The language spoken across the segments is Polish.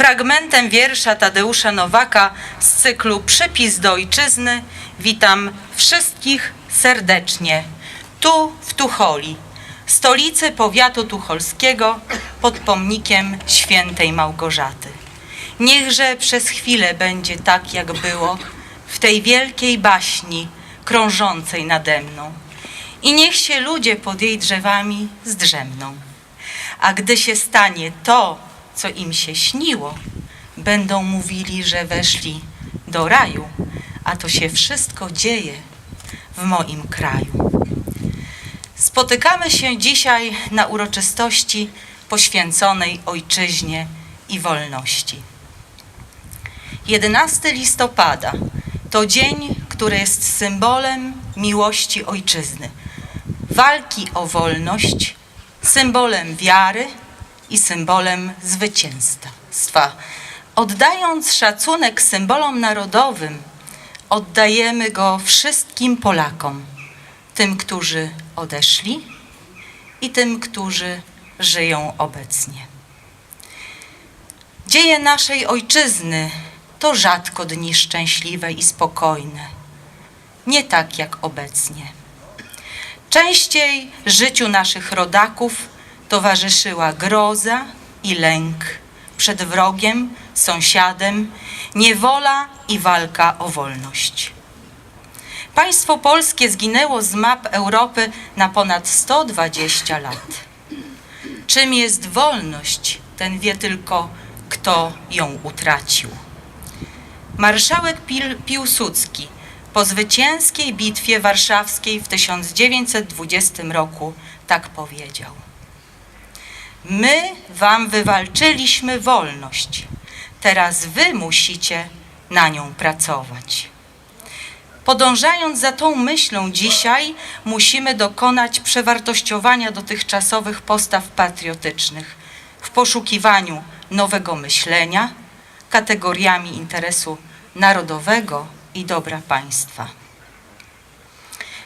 Fragmentem wiersza Tadeusza Nowaka z cyklu Przypis do ojczyzny witam wszystkich serdecznie tu w Tucholi, stolicy powiatu tucholskiego pod pomnikiem świętej Małgorzaty. Niechże przez chwilę będzie tak, jak było w tej wielkiej baśni krążącej nade mną. I niech się ludzie pod jej drzewami zdrzemną. A gdy się stanie to, co im się śniło, będą mówili, że weszli do raju, a to się wszystko dzieje w moim kraju. Spotykamy się dzisiaj na uroczystości poświęconej ojczyźnie i wolności. 11 listopada to dzień, który jest symbolem miłości ojczyzny, walki o wolność, symbolem wiary i symbolem zwycięstwa. Oddając szacunek symbolom narodowym, oddajemy go wszystkim Polakom, tym, którzy odeszli i tym, którzy żyją obecnie. Dzieje naszej ojczyzny to rzadko dni szczęśliwe i spokojne, nie tak jak obecnie. Częściej życiu naszych rodaków towarzyszyła groza i lęk przed wrogiem, sąsiadem, niewola i walka o wolność. Państwo polskie zginęło z map Europy na ponad 120 lat. Czym jest wolność, ten wie tylko, kto ją utracił. Marszałek Pil- Piłsudski po zwycięskiej bitwie warszawskiej w 1920 roku tak powiedział. My wam wywalczyliśmy wolność, teraz wy musicie na nią pracować. Podążając za tą myślą dzisiaj, musimy dokonać przewartościowania dotychczasowych postaw patriotycznych w poszukiwaniu nowego myślenia, kategoriami interesu narodowego i dobra państwa.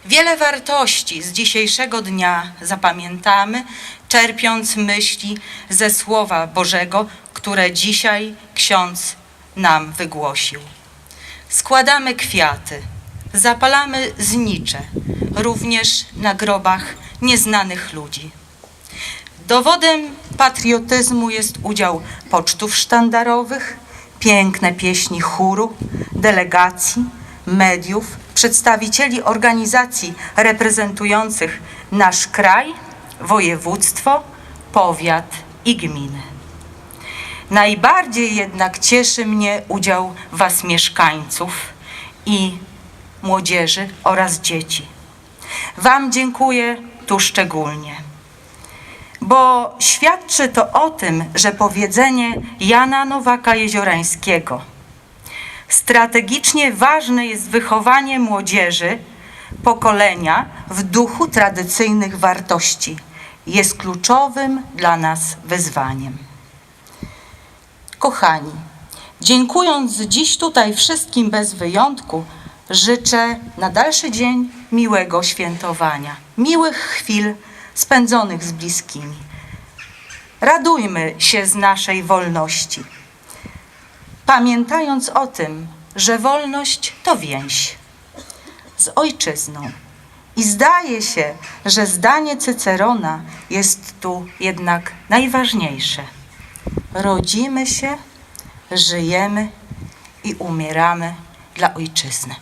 Wiele wartości z dzisiejszego dnia zapamiętamy, czerpiąc myśli ze Słowa Bożego, które dzisiaj ksiądz nam wygłosił. Składamy kwiaty, zapalamy znicze, również na grobach nieznanych ludzi. Dowodem patriotyzmu jest udział pocztów sztandarowych, piękne pieśni chóru, delegacji, mediów, przedstawicieli organizacji reprezentujących nasz kraj, województwo, powiat i gminy. Najbardziej jednak cieszy mnie udział Was, mieszkańców i młodzieży oraz dzieci. Wam dziękuję tu szczególnie bo świadczy to o tym, że powiedzenie Jana Nowaka Jeziorańskiego strategicznie ważne jest wychowanie młodzieży, pokolenia w duchu tradycyjnych wartości. Jest kluczowym dla nas wyzwaniem. Kochani, dziękując dziś tutaj wszystkim bez wyjątku, życzę na dalszy dzień miłego świętowania, miłych chwil spędzonych z bliskimi. Radujmy się z naszej wolności, pamiętając o tym, że wolność to więź z ojczyzną. I zdaje się, że zdanie Cycerona jest tu jednak najważniejsze. Rodzimy się, żyjemy i umieramy dla ojczyzny.